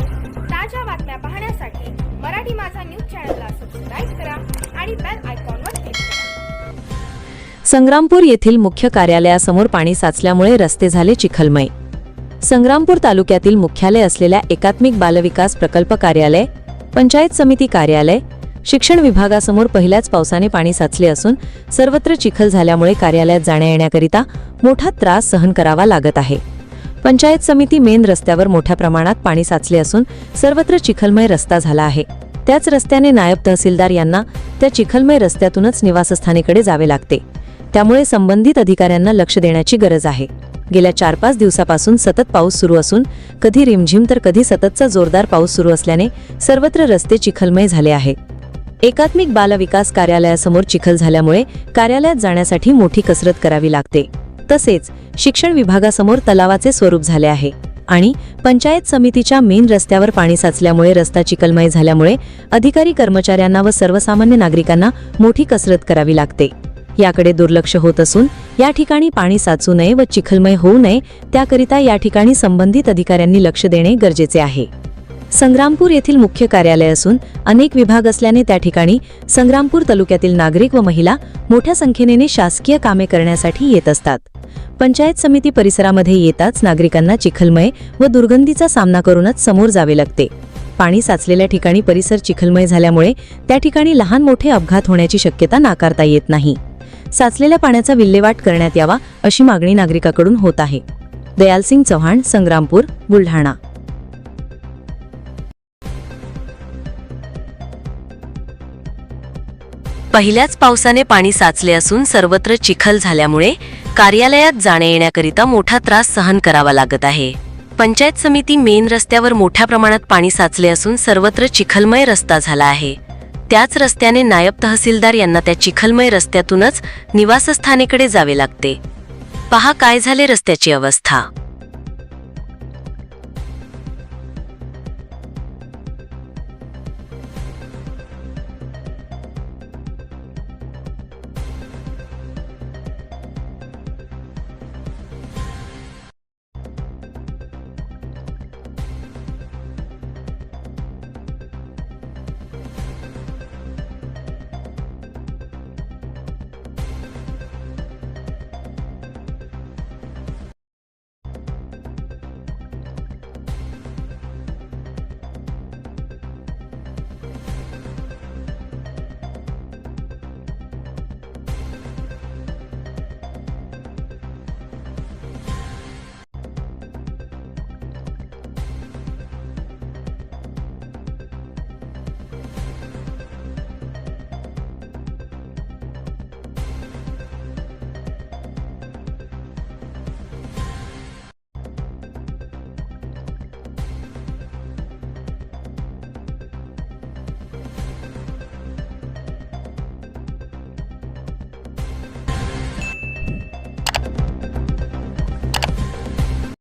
ताज्या बातम्या पाहण्यासाठी मराठी माझा न्यूज चॅनलला सबस्क्राईब करा आणि बेल आयकॉनवर क्लिक करा. संग्रामपूर येथील मुख्य कार्यालयासमोर पाणी साचल्यामुळे रस्ते झाले चिखलमय. संग्रामपूर तालुक्यातील मुख्यालय असलेल्या एकात्मिक बालविकास प्रकल्प कार्यालय पंचायत समिती कार्यालय शिक्षण विभागासमोर पहिल्याच पावसाने पाणी साचले असून सर्वत्र चिखल झाल्यामुळे कार्यालयात जाण्या येण्याकरिता मोठा त्रास सहन करावा लागत आहे. पंचायत समिती मेन रस्त्यावर मोठ्या प्रमाणात पाणी साचले असून सर्वत्र चिखलमय रस्ता झाला आहे. त्याच रस्त्याने नायब तहसीलदार यांना त्या चिखलमय रस्त्यातूनच निवासस्थानीकडे जावे लागते. त्यामुळे संबंधित अधिकाऱ्यांना लक्ष देण्याची गरज आहे. गेल्या चार पाच दिवसापासून सतत पाऊस सुरू असून कधी रिमझिम तर कधी सततचा जोरदार पाऊस सुरू असल्याने सर्वत्र रस्ते चिखलमय झाले आहे. एकात्मिक बालविकास कार्यालयासमोर चिखल झाल्यामुळे कार्यालयात जाण्यासाठी मोठी कसरत करावी लागते. तसेच शिक्षण विभागासमोर तलावाचे स्वरूप झाले आहे आणि पंचायत समितीच्या मेन रस्त्यावर पाणी साचल्यामुळे रस्ता चिखलमय झाल्यामुळे अधिकारी कर्मचाऱ्यांना व सर्वसामान्य नागरिकांना मोठी कसरत करावी लागते. याकडे दुर्लक्ष होत असून या ठिकाणी पाणी साचू नये व चिखलमय होऊ नये त्याकरिता या ठिकाणी संबंधित अधिकाऱ्यांनी लक्ष देणे गरजेचे आहे. संग्रामपूर येथील मुख्य कार्यालय असून अनेक विभाग असल्याने त्या ठिकाणी संग्रामपूर तालुक्यातील नागरिक व महिला मोठ्या संख्येने शासकीय कामे करण्यासाठी येत असतात. पंचायत समिती परिसरामध्ये येताच नागरिकांना चिखलमय व दुर्गंधीचा सामना करूनच समोर जावे लागते. पाणी साचलेल्या ठिकाणी परिसर चिखलमय झाल्यामुळे त्या ठिकाणी लहान मोठे अपघात होण्याची शक्यता नाकारता येत नाही. साचलेल्या पाण्याचा विल्हेवाट करण्यात यावा अशी मागणी नागरिकाकडून होत आहे. दयालसिंग चव्हाण संग्रामपूर बुलढाणा. पहिल्याच पावसाने पाणी साचले असून सर्वत्र चिखल झाल्यामुळे कार्यालयात जाण्या येण्याकरिता मोठा त्रास सहन करावा लागत आहे. पंचायत समिती मेन रस्त्यावर मोठ्या प्रमाणात पाणी साचले असून सर्वत्र चिखलमय रस्ता झाला आहे. त्याच रस्त्याने नायब तहसीलदार यांना त्या चिखलमय रस्त्यातूनच निवासस्थानेकडे जावे लागते. पहा काय झाले रस्त्याची अवस्था.